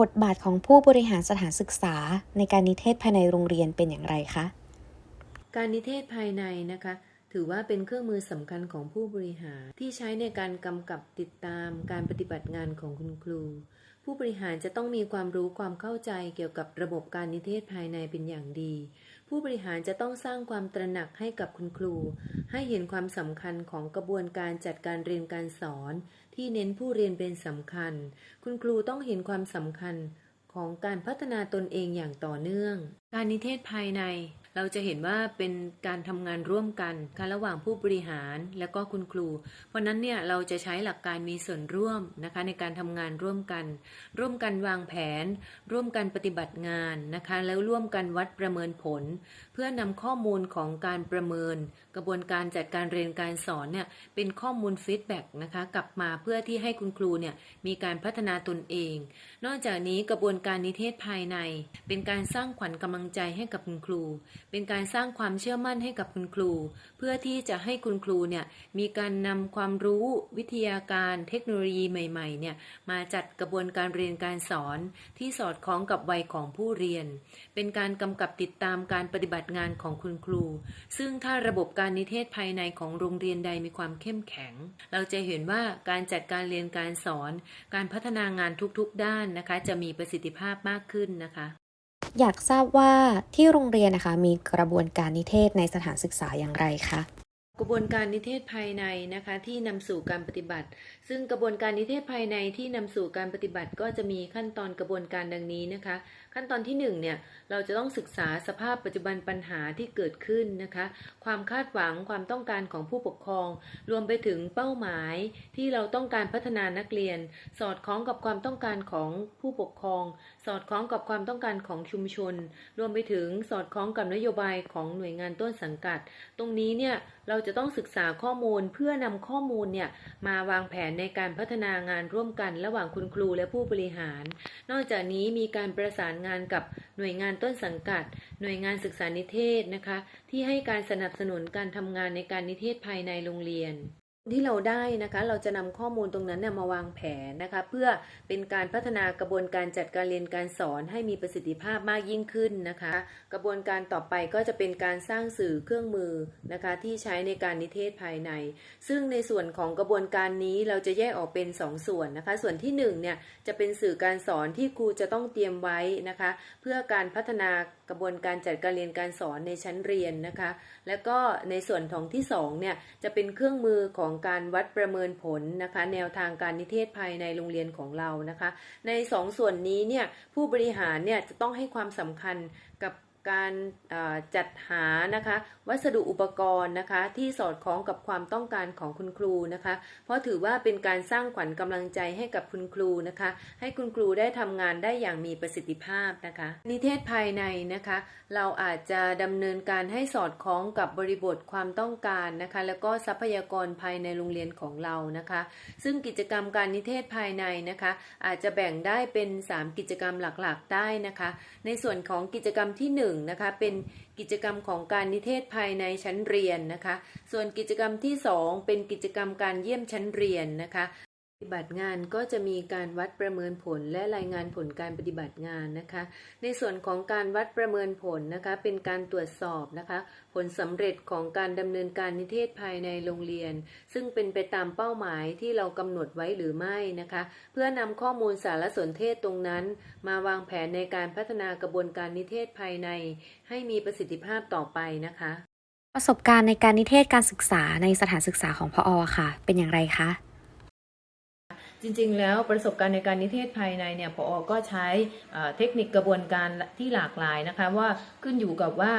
บทบาทของผู้บริหารสถานศึกษา ในการนิเทศภายในโรงเรียนเป็นอย่างไรคะ การนิเทศภายในนะคะ ถือว่าเป็นเครื่องมือสำคัญของผู้บริหารที่ใช้ในการกำกับติดตามการปฏิบัติงานของคุณครู ผู้บริหารจะต้องมีความรู้ความเข้าใจเกี่ยวกับระบบการนิเทศภายในเป็นอย่างดี ผู้บริหารจะต้องสร้างความตระหนักให้กับคุณครู ให้เห็นความสำคัญของกระบวนการจัดการเรียนการสอน ที่เน้นผู้เรียนเป็นสำคัญ คุณครูต้องเห็นความสำคัญของการพัฒนาตนเองอย่างต่อเนื่อง การนิเทศภายใน เราจะเห็นว่าเป็นการทำงานร่วมกันค่ะระหว่างผู้บริหารและก็คุณครู เพราะนั้นเนี่ยเราจะใช้หลักการมีส่วนร่วมนะคะในการทำงานร่วมกัน ร่วมกันวางแผน ร่วมกันปฏิบัติงานนะคะแล้วร่วมกันวัดประเมินผล เพื่อนำข้อมูลของการประเมิน กระบวนการจัดการเรียนการสอนเนี่ยเป็นข้อมูลฟีดแบ็กนะคะกลับมาเพื่อที่ให้คุณครูเนี่ยมีการพัฒนาตนเอง นอกจากนี้กระบวนการนิเทศภายใน เป็นการสร้างขวัญกำลังใจให้กับคุณครู เป็นการสร้างความเชื่อมั่นให้กับคุณครู เพื่อที่จะให้คุณครูเนี่ยมีการนำความรู้วิทยาการเทคโนโลยีใหม่ๆเนี่ยมาจัดกระบวนการเรียนการสอนที่สอดคล้องกับวัยของผู้เรียน เป็นการกำกับติดตามการปฏิบัติงานของคุณครู ซึ่งถ้าระบบการนิเทศภายในของโรงเรียนใดมีความเข้มแข็ง เราจะเห็นว่าการจัดการเรียนการสอน การพัฒนางานทุกๆด้านนะคะ จะมีประสิทธิภาพมากขึ้นนะคะ อยากทราบว่าที่โรงเรียนนะคะ มีกระบวนการนิเทศในสถานศึกษาอย่างไรคะกระบวนการนิเทศภายในนะคะที่นำสู่การปฏิบัติ ซึ่งกระบวนการนิเทศภายในที่นำสู่การปฏิบัติก็จะมีขั้นตอนกระบวนการดังนี้นะคะ ขั้นตอนที่หนึ่งเนี่ย เราจะต้องศึกษาสภาพปัจจุบันปัญหาที่เกิดขึ้นนะคะ ความคาดหวังความต้องการของผู้ปกครอง รวมไปถึงเป้าหมายที่เราต้องการพัฒนานักเรียน สอดคล้องกับความต้องการของผู้ปกครอง สอดคล้องกับความต้องการของชุมชน รวมไปถึงสอดคล้องกับนโยบายของหน่วยงานต้นสังกัด ตรงนี้เนี่ยเราจะต้องศึกษาข้อมูลเพื่อนำข้อมูลเนี่ยมาวางแผนในการพัฒนางานร่วมกัน ระหว่างคุณครูและผู้บริหาร นอกจากนี้มีการประสานงานกับหน่วยงานต้นสังกัด หน่วยงานศึกษานิเทศนะคะ ที่ให้การสนับสนุนการทำงานในการนิเทศภายในโรงเรียน ที่เราได้นะคะเราจะนำข้อมูลตรงนั้นเนี่ยมาวางแผนนะคะเพื่อเป็นการพัฒนากระบวนการจัดการเรียนการสอนให้มีประสิทธิภาพมากยิ่งขึ้นนะคะ กระบวนการต่อไปก็จะเป็นการสร้างสื่อเครื่องมือนะคะที่ใช้ในการนิเทศภายใน ซึ่งในส่วนของกระบวนการนี้เราจะแยกออกเป็น 2 ส่วนนะคะ ส่วนที่1เนี่ยจะเป็นสื่อการสอนที่ครูจะต้องเตรียมไว้นะคะ เพื่อการพัฒนา กระบวนการจัดการเรียนการสอนในชั้นเรียนนะคะ แล้วก็ในส่วนของที่2เนี่ยจะเป็นเครื่องมือของการวัดประเมินผลนะคะ แนวทางการนิเทศภายในโรงเรียนของเรานะคะ ใน 2ส่วนนี้เนี่ยผู้บริหารเนี่ยจะต้องให้ความสำคัญ การจัดหานะคะวัสดุอุปกรณ์นะคะที่สอดคล้องกับความต้องการของคุณครูนะคะ เพราะถือว่าเป็นการสร้างขวัญกำลังใจให้กับคุณครูนะคะ ให้คุณครูได้ทำงานได้อย่างมีประสิทธิภาพนะคะ นิเทศภายในนะคะ เราอาจจะดำเนินการให้สอดคล้องกับบริบทความต้องการนะคะ แล้วก็ทรัพยากรภายในโรงเรียนของเรานะคะ ซึ่งกิจกรรมการนิเทศภายในนะคะ อาจจะแบ่งได้เป็น 3 กิจกรรมหลักๆ ได้นะคะ ในส่วนของกิจกรรมที่ 1นะคะเป็นกิจกรรมของการนิเทศภายในชั้นเรียนนะคะ ส่วนกิจกรรมที่ 2 เป็นกิจกรรมการเยี่ยมชั้นเรียนนะคะ ปฏิบัติงานก็จะมีการวัดประเมินผลและรายงานผลการปฏิบัติงานนะคะ ในส่วนของการวัดประเมินผลนะคะ เป็นการตรวจสอบนะคะ ผลสำเร็จของการดำเนินการนิเทศภายในโรงเรียน ซึ่งเป็นไปตามเป้าหมายที่เรากำหนดไว้หรือไม่นะคะ เพื่อนำข้อมูลสารสนเทศตรงนั้น มาวางแผนในการพัฒนากระบวนการนิเทศภายใน ให้มีประสิทธิภาพต่อไปนะคะ ประสบการณ์ในการนิเทศการศึกษาในสถานศึกษาของพออค่ะ เป็นอย่างไรคะ จริงๆ แล้วประสบการณ์ในการนิเทศภายในเนี่ยพอก็ใช้เทคนิคกระบวนการที่หลากหลายนะคะว่าขึ้นอยู่กับว่า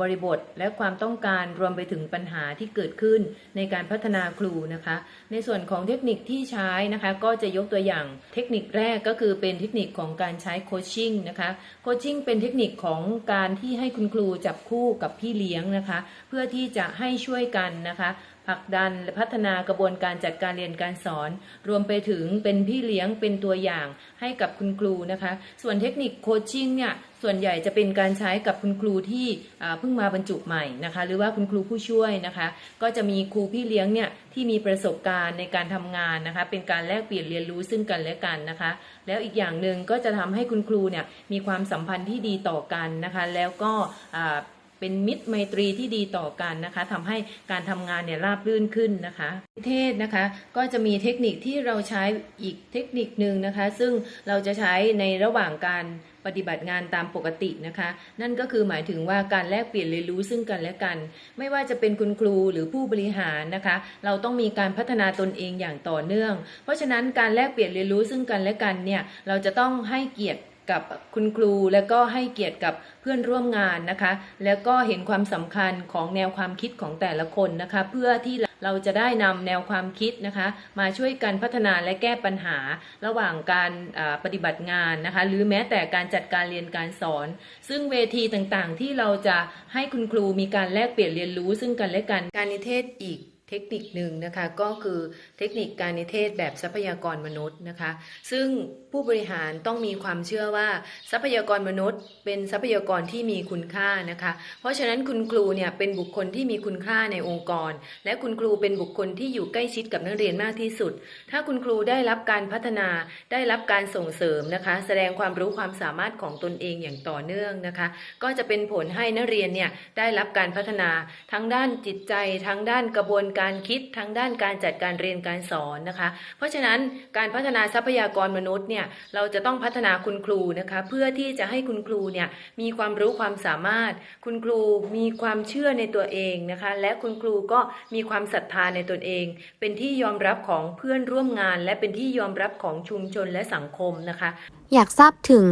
บริบทและความต้องการรวมไปถึงปัญหาที่เกิดขึ้นในการพัฒนาครูนะคะ ในส่วนของเทคนิคที่ใช้นะคะก็จะยกตัวอย่างเทคนิคแรกก็คือเป็นเทคนิคของการใช้โคชชิ่งนะคะโคชชิ่งเป็นเทคนิคของการที่ให้คุณครูจับคู่กับพี่เลี้ยงนะคะ เพื่อที่จะให้ช่วยกันนะคะ ผลักดันและพัฒนากระบวนการจัดการเรียนการสอน รวมไปถึงเป็นพี่เลี้ยงเป็นตัวอย่างให้กับคุณครูนะคะ ส่วนเทคนิคโคชชิ่งเนี่ยส่วนใหญ่จะเป็นการใช้กับคุณครูที่เพิ่งมาบรรจุใหม่นะคะ หรือว่าคุณครูผู้ช่วยนะคะ ก็จะมีครูพี่เลี้ยงเนี่ยที่มีประสบการณ์ในการทำงานนะคะ เป็นการแลกเปลี่ยนเรียนรู้ซึ่งกันและกันนะคะ แล้วอีกอย่างหนึ่งก็จะทำให้คุณครูเนี่ยมีความสัมพันธ์ที่ดีต่อกันนะคะ แล้วก็ เป็นมิตรไมตรีที่ดีต่อกันนะคะทำให้การทำงานเนี่ยราบรื่นขึ้นนะคะเทศนะคะก็จะมีเทคนิคที่เราใช้อีกเทคนิคหนึ่งนะคะ ซึ่งเราจะใช้ในระหว่างการปฏิบัติงานตามปกตินะคะ นั่นก็คือหมายถึงว่าการแลกเปลี่ยนเรียนรู้ซึ่งกันและกัน ไม่ว่าจะเป็นคุณครูหรือผู้บริหารนะคะ เราต้องมีการพัฒนาตนเองอย่างต่อเนื่อง เพราะฉะนั้นการแลกเปลี่ยนเรียนรู้ซึ่งกันและกันเนี่ยเราจะต้องให้เกียรติ กับคุณครู และก็ให้เกียรติกับเพื่อนร่วมงานนะคะ แล้วก็เห็นความสำคัญของแนวความคิดของแต่ละคนนะคะ เพื่อที่เราจะได้นำแนวความคิดนะคะ มาช่วยกันพัฒนาและแก้ปัญหาระหว่างการปฏิบัติงานนะคะ หรือแม้แต่การจัดการเรียนการสอน ซึ่งเวทีต่างๆ ที่เราจะให้คุณครูมีการแลกเปลี่ยนเรียนรู้ซึ่งกันและกันการนิเทศอีก เทคนิคหนึ่งนะคะก็คือเทคนิคการนิเทศแบบทรัพยากรมนุษย์นะคะ ซึ่งผู้บริหารต้องมีความเชื่อว่าทรัพยากรมนุษย์ เป็นทรัพยากรที่มีคุณค่านะคะ เพราะฉะนั้นคุณครูเนี่ยเป็นบุคคลที่มีคุณค่าในองค์กร และคุณครูเป็นบุคคลที่อยู่ใกล้ชิดกับนักเรียนมากที่สุด ถ้าคุณครูได้รับการพัฒนาได้รับการส่งเสริมนะคะ แสดงความรู้ความสามารถของตนเองอย่างต่อเนื่องนะคะ ก็จะเป็นผลให้นักเรียนเนี่ยได้รับการพัฒนาทั้งด้านจิตใจทั้งด้านกระบวนการการคิดทั้งด้านการจัดการเรียนการสอนนะคะ เพราะฉะนั้นการพัฒนาทรัพยากรมนุษย์เนี่ยเราจะต้องพัฒนาคุณครูนะคะ เพื่อที่จะให้คุณครูเนี่ยมีความรู้ความสามารถ คุณครูมีความเชื่อในตัวเองนะคะ และคุณครูก็มีความศรัทธาในตนเอง เป็นที่ยอมรับของเพื่อนร่วมงาน และเป็นที่ยอมรับของชุมชนและสังคมนะคะ อยากทราบถึง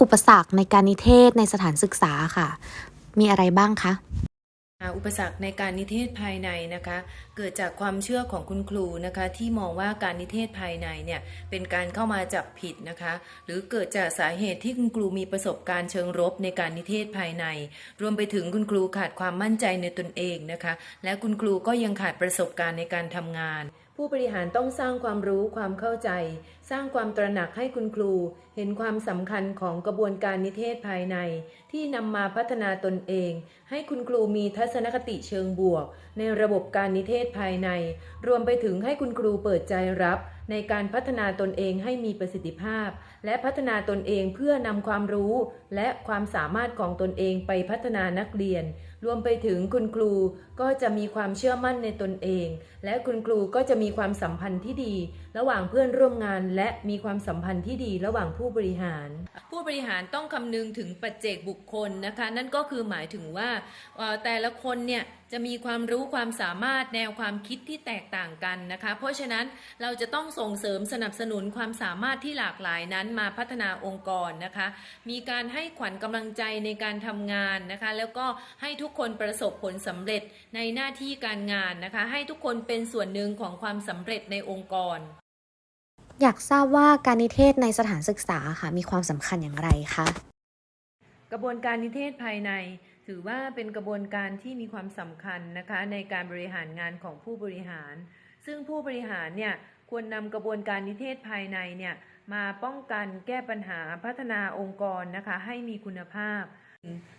อุปสรรคในการนิเทศในสถานศึกษาค่ะ มีอะไรบ้างคะ อุปสรรคในการนิเทศภายในนะคะ เกิดจากความเชื่อของคุณครูนะคะที่มองว่าการนิเทศภายในเนี่ยเป็นการเข้ามาจับผิดนะคะ หรือเกิดจากสาเหตุที่คุณครูมีประสบการณ์เชิงรบในการนิเทศภายใน รวมไปถึงคุณครูขาดความมั่นใจในตนเองนะคะ และคุณครูก็ยังขาดประสบการณ์ในการทำงาน ผู้บริหารต้องสร้างความรู้ความเข้าใจ สร้างความตระหนักให้คุณครู เห็นความสำคัญของกระบวนการนิเทศภายใน ที่นำมาพัฒนาตนเอง ให้คุณครูมีทัศนคติเชิงบวก ในระบบการนิเทศภายใน รวมไปถึงให้คุณครูเปิดใจรับ ในการพัฒนาตนเองให้มีประสิทธิภาพ และพัฒนาตนเองเพื่อนำความรู้ และความสามารถของตนเองไปพัฒนานักเรียน รวมไปถึงคุณครูก็จะมีความเชื่อมั่นในตนเอง และคุณครูก็จะมีความสัมพันธ์ที่ดี ระหว่างเพื่อนร่วมงาน และมีความสัมพันธ์ที่ดีระหว่างผู้บริหาร ผู้บริหารต้องคำนึงถึงปัจเจกบุคคลนะคะ นั่นก็คือหมายถึงว่าแต่ละคนเนี่ยจะมีความรู้ความสามารถแนวความคิดที่แตกต่างกันนะคะ เพราะฉะนั้นเราจะต้องสงเสริมสนับสนุนความสามารถที่หลากหลายนั้นมาพัฒนาองค์กรนะคะ มีการให้ขวัญกำลังใจในการทำงานนะคะ แล้วก็ให้ทุกคนประสบผลสำเร็จในหน้าที่การงานนะคะ ให้ทุกคนเป็นส่วนหนึ่งของความสำเร็จในองค์กร อยากทราบว่าการนิเทศในสถานศึกษาค่ะมีความสำคัญอย่างไรคะกระบวนการนิเทศภายในถือว่าเป็นกระบวนการที่มีความสำคัญนะคะในการบริหารงานของผู้บริหาร ซึ่งผู้บริหารเนี่ย ควรนำกระบวนการนิเทศภายในเนี่ยมาป้องกันแก้ปัญหาพัฒนาองค์กรนะคะให้มีคุณภาพ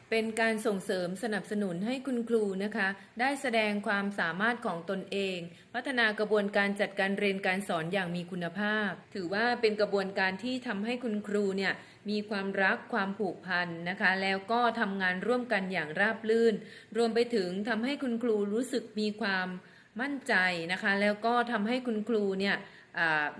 เป็นการส่งเสริมสนับสนุนให้คุณครูนะคะ ได้แสดงความสามารถของตนเอง พัฒนากระบวนการจัดการเรียนการสอนอย่างมีคุณภาพ ถือว่าเป็นกระบวนการที่ทำให้คุณครูเนี่ยมีความรักความผูกพันนะคะ แล้วก็ทำงานร่วมกันอย่างราบรื่น รวมไปถึงทำให้คุณครูรู้สึกมีความ มั่นใจนะคะ แล้วก็ทำให้คุณครูเนี่ย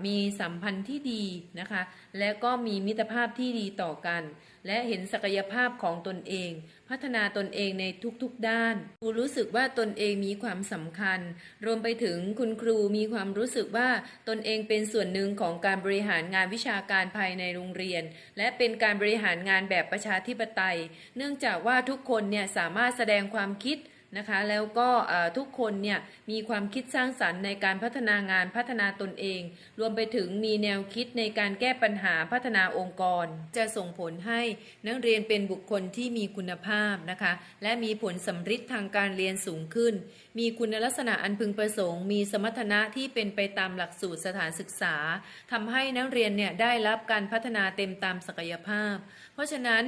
มีสัมพันธ์ที่ดีนะคะ และก็มีมิตรภาพที่ดีต่อกัน และเห็นศักยภาพของตนเอง พัฒนาตนเองในทุกๆด้านครูรู้สึกว่าตนเองมีความสำคัญ รวมไปถึงคุณครูมีความรู้สึกว่าตนเองเป็นส่วนหนึ่งของการบริหารงานวิชาการภายในโรงเรียน และเป็นการบริหารงานแบบประชาธิปไตย เนื่องจากว่าทุกคนเนี่ยสามารถแสดงความคิด นะคะ แล้วก็ทุกคนเนี่ยมีความคิดสร้างสรรค์ในการพัฒนางานพัฒนาตนเอง รวมไปถึงมีแนวคิดในการแก้ปัญหาพัฒนาองค์กร จะส่งผลให้นักเรียนเป็นบุคคลที่มีคุณภาพนะคะ และมีผลสำฤทธิ์ทางการเรียนสูงขึ้น มีคุณลักษณะอันพึงประสงค์ มีสมรรถนะที่เป็นไปตามหลักสูตรสถานศึกษาทำให้นักเรียนเนี่ยได้รับการพัฒนาเต็มตามศักยภาพ เพราะฉะนั้น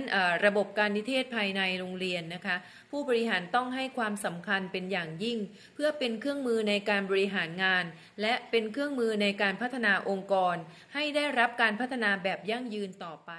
ระบบการนิเทศภายในโรงเรียนนะคะ ผู้บริหารต้องให้ความสำคัญเป็นอย่างยิ่ง เพื่อเป็นเครื่องมือในการบริหารงาน และเป็นเครื่องมือในการพัฒนาองค์กร ให้ได้รับการพัฒนาแบบยั่งยืนต่อไป